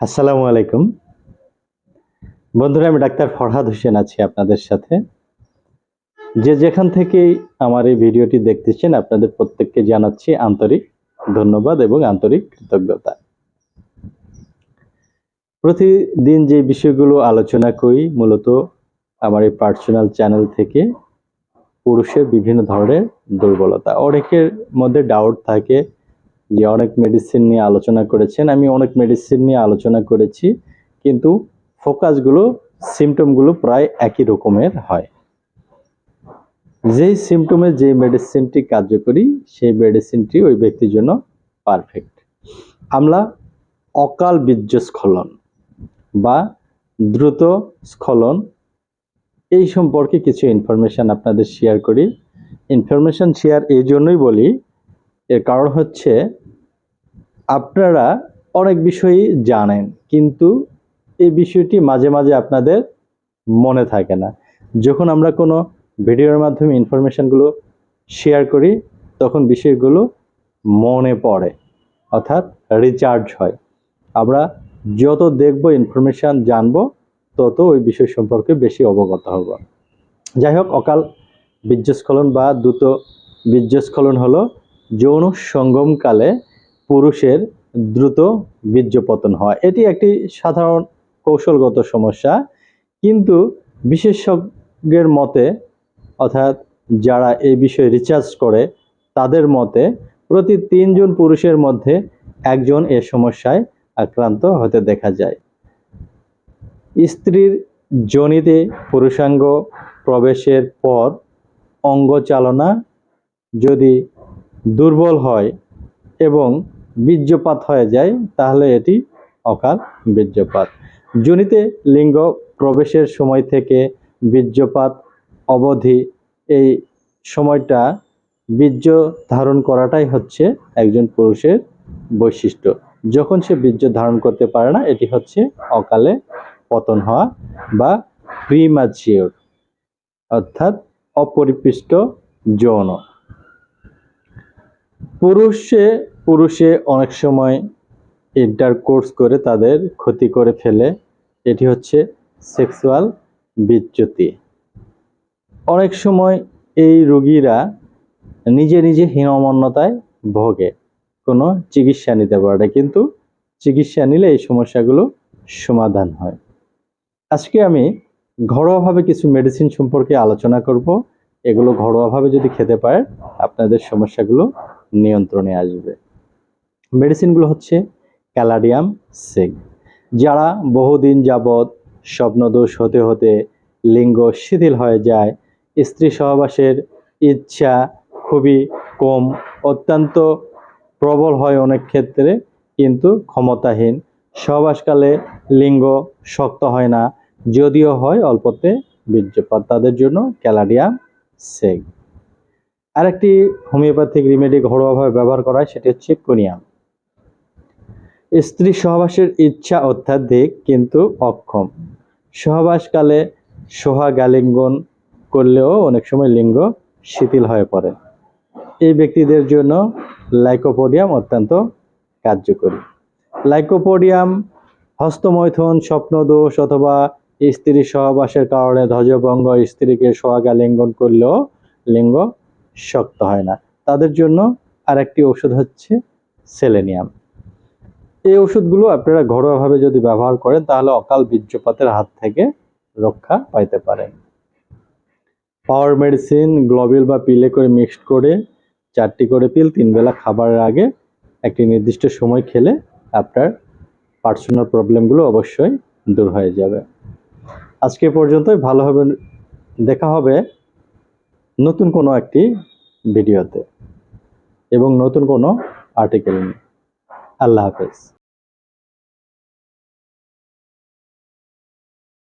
আসসালামু আলাইকুম। বন্ধুরা, আমি ডাক্তার ফরহাদ হোসেন আছি আপনাদের সাথে। যে যেখান থেকেই আমার এই ভিডিওটি দেখতেছেন, আপনাদের প্রত্যেককে জানাচ্ছি আন্তরিক ধন্যবাদ এবং আন্তরিক কৃতজ্ঞতা। প্রতিদিন যে বিষয়গুলো আলোচনা করি, মূলত আমার এই পার্সোনাল চ্যানেল থেকে পুরুষের বিভিন্ন ধরনের দুর্বলতা। অনেকের মধ্যে ডাউট থাকে যে অনেক মেডিসিন নিয়ে আলোচনা করেছেন, আমি অনেক মেডিসিন নিয়ে আলোচনা করেছি, কিন্তু ফোকাসগুলো সিমটমগুলো প্রায় একই রকমের হয়। যেই সিমটমে যে মেডিসিনটি কার্যকরী, সেই মেডিসিনটি ওই ব্যক্তির জন্য পারফেক্ট আমরা অকাল বীর্যস্খলন বা দ্রুত স্খলন, এই সম্পর্কে কিছু ইনফরমেশন আপনাদের শেয়ার করি। ইনফরমেশন শেয়ার এই জন্যই বলি এর কারণ হচ্ছে আপনারা অনেক বিষয়ই জানেন, কিন্তু এই বিষয়টি মাঝে মাঝে আপনাদের মনে থাকে না। যখন আমরা কোনো ভিডিওর মাধ্যমে ইনফরমেশনগুলো শেয়ার করি, তখন বিষয়গুলো মনে পড়ে, অর্থাৎ রিচার্জ হয়। আমরা যত দেখব, ইনফরমেশান জানব, তত ওই বিষয় সম্পর্কে বেশি অবগত হব। যাই হোক, অকাল বীর্যস্খলন বা দ্রুত বীর্যস্খলন হলো যৌন সঙ্গমকালে পুরুষের দ্রুত বীর্যপতন হয়। এটি একটি সাধারণ কৌশলগত সমস্যা। কিন্তু বিশেষজ্ঞের মতে, অর্থাৎ যারা এই বিষয়ে রিসার্চ করে, তাদের মতে প্রতি তিনজন পুরুষের মধ্যে একজন এ সমস্যায় আক্রান্ত হতে দেখা যায়। স্ত্রীর জনিতে পুরুষাঙ্গ প্রবেশের পর অঙ্গ চালনা যদি দুর্বল হয় এবং বীর্যপাত হয়ে যায়, তাহলে এটি অকাল বীর্যপাত। যোনিতে লিঙ্গ প্রবেশের সময় থেকে বীর্যপাত অবধি এই সময়টা বীর্য ধারণ করাটাই হচ্ছে একজন পুরুষের বৈশিষ্ট্য। যখন সে বীর্য ধারণ করতে পারে না, এটি হচ্ছে অকালে পতন হওয়া বা প্রিম্যাচিওর অর্থাৎ অপরিপৃষ্ট যৌন। পুরুষে পুরুষে অনেক সময় ইন্টারকোর্স করে তাদের ক্ষতি করে ফেলে। এটি হচ্ছে সেক্সুয়াল বিচ্যুতি। অনেক সময় এই রোগীরা নিজে নিজে হীনমন্যতায় ভোগে। কোনো চিকিৎসা নিতে পারে না কিন্তু চিকিৎসা নিলে এই সমস্যাগুলো সমাধান হয়। আজকে আমি ঘরোয়াভাবে কিছু মেডিসিন সম্পর্কে আলোচনা করব। এগুলো ঘরোয়াভাবে যদি খেতে পারে আপনাদের সমস্যাগুলো নিয়ন্ত্রণে আসবে। মেডিসিনগুলো হচ্ছে ক্যালাডিয়াম সেগ। যারা বহুদিন যাবৎ স্বপ্নদোষ হতে হতে লিঙ্গ শিথিল হয়ে যায়, স্ত্রী সহবাসের ইচ্ছা খুবই কম, অত্যন্ত প্রবল হয় অনেক ক্ষেত্রে, কিন্তু ক্ষমতাহীন। সহবাসকালে লিঙ্গ শক্ত হয় না, যদিও হয় অল্পতে বীর্যপাত। তাদের জন্য ক্যালাডিয়াম সেগ। আরেকটি হোমিওপ্যাথিক রিমেডি ঘরোয়াভাবে ব্যবহার করা হয়, সেটি হচ্ছে কোনিয়াম। স্ত্রী সহবাসের ইচ্ছা অত্যাধিক, কিন্তু অক্ষম। সহবাসকালে সোহা সোহাগালিঙ্গন করলেও অনেক সময় লিঙ্গ শিথিল হয়ে পড়ে। এই ব্যক্তিদের জন্য লাইকোপোডিয়াম অত্যন্ত কার্যকরী। লাইকোপোডিয়াম, হস্তমৈথুন, স্বপ্নদোষ অথবা স্ত্রী সহবাসের কারণে ধ্বজভঙ্গ স্ত্রীকে সোহাগালিঙ্গন করলেও লিঙ্গ শক্ত হয় না। তাদের জন্য আরেকটি ওষুধ হচ্ছে সেলেনিয়াম। এই ওষুধগুলো আপনারা ঘরোয়াভাবে যদি ব্যবহার করেন, তাহলে অকাল বীর্যপাতের হাত থেকে রক্ষা পাইতে পারেন। পাওয়ার মেডিসিন গ্লোবিল বা পিলে করে মিক্সড করে, চারটি করে পিল তিন বেলা খাবারের আগে একটি নির্দিষ্ট সময় খেলে আপনার পার্সোনাল প্রবলেমগুলো অবশ্যই দূর হয়ে যাবে। আজকে পর্যন্তই। ভালো হবে, দেখা হবে নতুন কোনো একটি ভিডিওতে এবং নতুন কোনো আর্টিকেল নিয়ে। আল্লাহ হাফেজ।